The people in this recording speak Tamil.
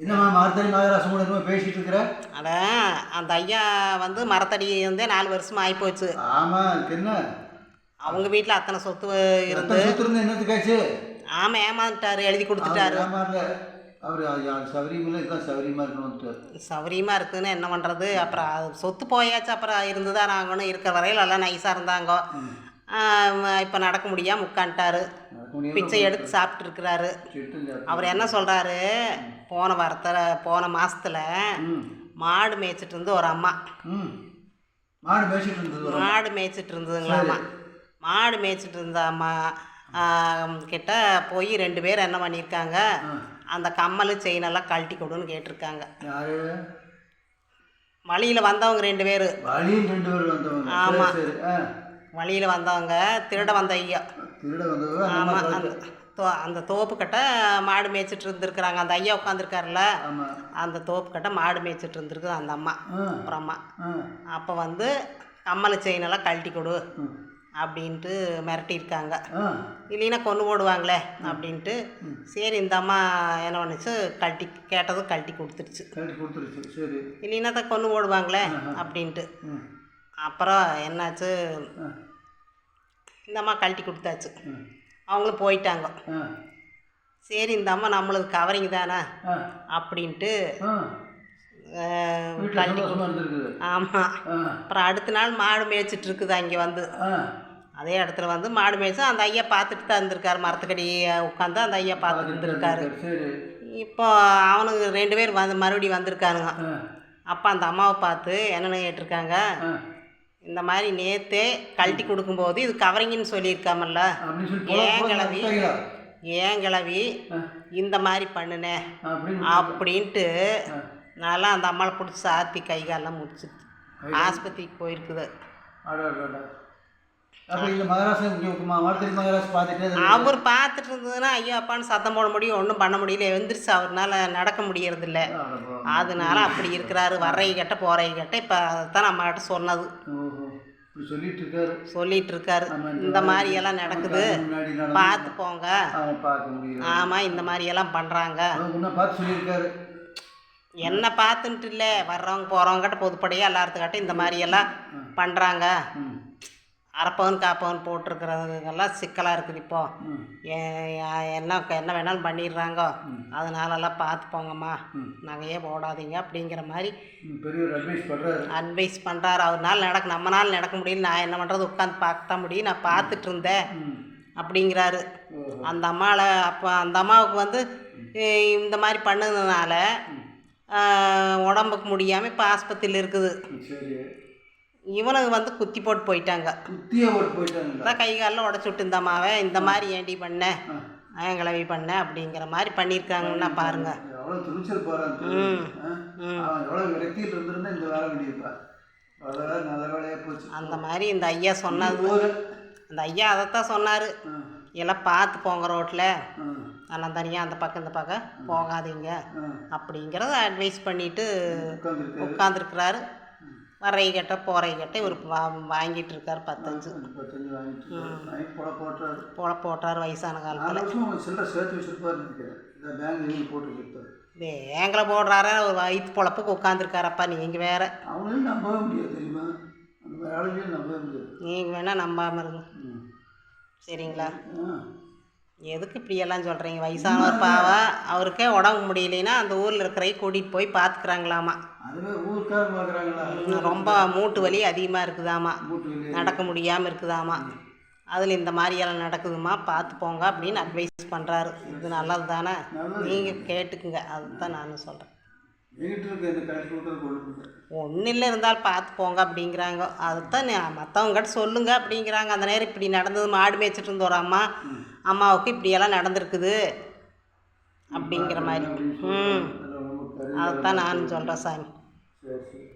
என்னம்மா மார்த்தனி மகாராசம் கூட என்னமோ பேசிட்டு இருக்கிற? அட அந்த ஐயா வந்து மரத்தடி இருந்தே நாலு வருஷமா ஆகிப்போச்சு ஆமா அதுக்கு என்ன? அவங்க வீட்டில் அத்தனை சொத்து இருந்து ரத்தம் சுத்து இருந்து என்னத்துக்காச்சு ஆமாம் ஏமாந்துட்டாரு எழுதி கொடுத்துட்டாரு. அவர் சௌரியமில்ல இதுதான் சௌரியமா இருக்கணும் வந்துட்டார். சௌரியமாக இருக்குதுன்னு என்ன பண்ணுறது அப்புறம் சொத்து போயாச்சு அப்புறம் இருந்து தான் நாங்கன்னு இருக்கிற வரையில் எல்லாம் நைஸாக இருந்தாங்க. இப்போ நடக்க முடியாமல் உட்காந்துட்டாரு பிச்சை எடுத்து செட்டு அவர் என்ன சொல்கிறாரு போன வாரத்தில் போன மாசத்துல ம். மாடு மேய்ச்சிட்டு இருந்து ஒரு அம்மா. மாடு இருந்தது ஒரு மாடு மேய்ச்சிட்டு இருந்ததுங்களாம்மா மாடு மேய்ச்சிட்டு இருந்த அம்மா கிட்ட போய் ரெண்டு பேர் என்ன பண்ணியிருக்காங்க? அந்த கம்மல் செயின் எல்லாம் கழட்டி கொடுன்னு கேட்டிருக்காங்க. வழியில் வந்தவங்க ரெண்டு பேர். வழியும் வழியில் வந்தவங்க திருட வந்த ஐயா. ஆமாம் அந்த தோ அந்த தோப்பு கட்ட மாடு மேய்ச்சிட்டு இருந்திருக்கிறாங்க. அந்த ஐயா உட்காந்துருக்காருல்ல அந்த தோப்பு கட்ட மாடு மேய்ச்சிட்டு இருந்திருக்குது அந்த அம்மா அப்புறம் அம்மா. அப்போ வந்து கம்மல் செயின் எல்லாம் கழட்டி கொடு. அப்படின்ட்டு மிரட்டியிருக்காங்க. இல்லைன்னா கொண்டு போடுவாங்களே அப்படின்ட்டு சரி இந்த அம்மா என்ன பண்ணுச்சு கழட்டி கேட்டதும் கழட்டி கொடுத்துருச்சு. இல்லைன்னா தான் கொண்டு போடுவாங்களே அப்படின்ட்டு. அப்புறம் என்னாச்சு? ஆ இந்த அம்மா கழட்டி கொடுத்தாச்சு. அவங்களும் போயிட்டாங்க. சரி இந்த அம்மா நம்மளுக்கு கவரிங் தானே? அப்படின்ட்டு கழட்டி ஆமாம் அப்புறம் அடுத்த நாள் மாடு மேய்ச்சிட்டு இருக்குது அங்கே வந்து. அதே இடத்துல வந்து மாடு மேய்ச்சி அந்த ஐயா பார்த்துட்டு தான் இருந்திருக்காரு. மரத்துக்கடி உட்காந்து அந்த ஐயா பார்த்துட்டு இருந்திருக்காரு. இப்போ அவனுங்க ரெண்டு பேர் வந்து மறுபடியும் வந்திருக்கானுங்க. ஆ. அப்போ அந்த அம்மாவை பார்த்து என்னென்னு கேட்டிருக்காங்க? இந்த மாதிரி நேத்தே கழட்டி கொடுக்கும்போது இது கவரிங்கன்னு சொல்லியிருக்காமல்ல? ஏன் கிளவி? ஏன் கிளவி? இந்த மாதிரி பண்ணுனேன் அப்படின்ட்டு நல்லா அந்த அம்மாவை பிடிச்சி சாத்தி கை காலெல்லாம் முடிச்சுது ஆஸ்பத்திரிக்கு போயிருக்குது. அவர் பார்த்துட்டு இருந்ததுன்னா ஐயோ அப்பான்னு சத்தம் போட முடியும். ஒன்றும் பண்ண முடியல. எழுந்திரிச்சு அவர்னால நடக்க முடியறதில்ல. அதனால அப்படி இருக்கிறாரு. வர்றை கட்ட போறை கட்ட இப்போ அதைத்தான் நம்ம கிட்ட சொன்னது சொல்லிட்டு இருக்காரு சொல்லிட்டு இருக்காரு ஆமா, இந்த மாதிரி எல்லாம் நடக்குது. பார்த்து போங்க. ஆமாம் இந்த மாதிரி எல்லாம் சொல்லியிருக்காரு. என்ன பார்த்துன்ட்டு இல்லை வர்றவங்க போகிறவங்ககிட்ட பொதுப்படையாக எல்லாத்துக்கிட்ட இந்த மாதிரி எல்லாம் பண்ணுறாங்க அரைப்பவன் காப்பவன் போட்டிருக்கிறதுக்கெல்லாம் சிக்கலாக இருக்குது இப்போ. ம். ஏ- ஏ- என்ன என்ன வேணாலும் பண்ணிடுறாங்க. அதனாலலாம் பார்த்து போங்கம்மா. நகையே போடாதீங்க அப்படிங்கிற மாதிரி அட்வைஸ் பண்ணுறாரு அட்வைஸ் பண்ணுறாரு அவர்னால நடக்க நம்மனால நடக்க முடியல. நான் என்ன பண்ணுறது உட்காந்து பார்க்க தான் முடியும். நான் பார்த்துட்டு இருந்தேன் அப்படிங்கிறாரு. அந்த அம்மாவில் அப்போ அந்த அம்மாவுக்கு வந்து இந்த மாதிரி பண்ணதுனால உடம்புக்கு முடியாமல் இப்போ ஆஸ்பத்திரியில் இருக்குது. இவனுக்கு வந்து குத்தி போட்டு போயிட்டாங்க. குத்தியே ஓட்டு போயிட்டாங்களா அதான் கை காலில் உடச்சி விட்டு இந்த மாதிரி ஏண்டி பண்ண? ஆ. ஏங்கிளவி பண்ண அப்படிங்கிற மாதிரி பண்ணியிருக்காங்கன்னா பாருங்க. எவ்வளோ துணிச்சல் போகிறான் ம். அவன் எவ்வளோ விரக்தியில் இருந்திருந்தா இந்த வேலை பண்ணியிருப்பான் அவ்வளோ நல்ல வேலையாக போச்சு. அந்த மாதிரி இந்த ஐயா சொன்னது அந்த ஐயா அதைத்தான் சொன்னார். எல்லாம் பார்த்து போங்க ரோட்டில் ஆ. எல்லாம் தனியாக அந்த பக்கம் இந்த பக்கம் போகாதீங்க. அப்படிங்கிறத அட்வைஸ் பண்ணிட்டு உட்காந்துருக்கிறாரு வரை கட்ட போரை கட்ட இவர் வா- வாங்கிட்டு இருக்காரு பத்தஞ்சு போல போட்டார். வயசான காலத்தில். நாலு வருஷம் அவங்க சில்லறை சேர்த்து வச்சிருப்பாரு நினைக்கிறேன். இந்த பேங்க் எழுதி போட்டு வச்சிருப்பாரு. ஏங்களை போடுறாரு ஒரு வயிற்று பொழப்புக்கு உட்காந்துருக்காரப்பா நீங்கள் வேற. நீங்கள் வேணால் நம்பாமல் இருங்க. சரிங்களா? எதுக்கு இப்படியெல்லாம் சொல்கிறீங்க வயசானவர் பாவா அவருக்கே உடம்பு முடியலைன்னா அந்த ஊரில் இருக்கிறவை கூட்டிகிட்டு போய் பார்த்துக்குறாங்களாமா ரொம்ப மூட்டு வலி அதிகமாக இருக்குதாமா. நடக்க முடியாமல் இருக்குதாமா. அதில் இந்த மாதிரியெல்லாம் நடக்குதுமா பார்த்து போங்க அப்படின்னு அட்வைஸ் பண்ணுறாரு இது நல்லது. தானே நீங்கள் கேட்டுக்குங்க. அதுதான் நானும் சொல்கிறேன் ஒன்றும் இல்லை இருந்தாலும் பார்த்து போங்க அப்படிங்கிறாங்க. அதுதான் மற்றவங்ககிட்ட சொல்லுங்க அப்படிங்கிறாங்க. அந்த நேரம் இப்படி நடந்தது மாடு மேய்ச்சிட்டு இருந்த ஒரு அம்மா அம்மாவுக்கு இப்படியெல்லாம் நடந்திருக்குது அப்படிங்கிற மாதிரி. ம். அதுதான் நானும் சொல்கிறேன் சாமி. 确实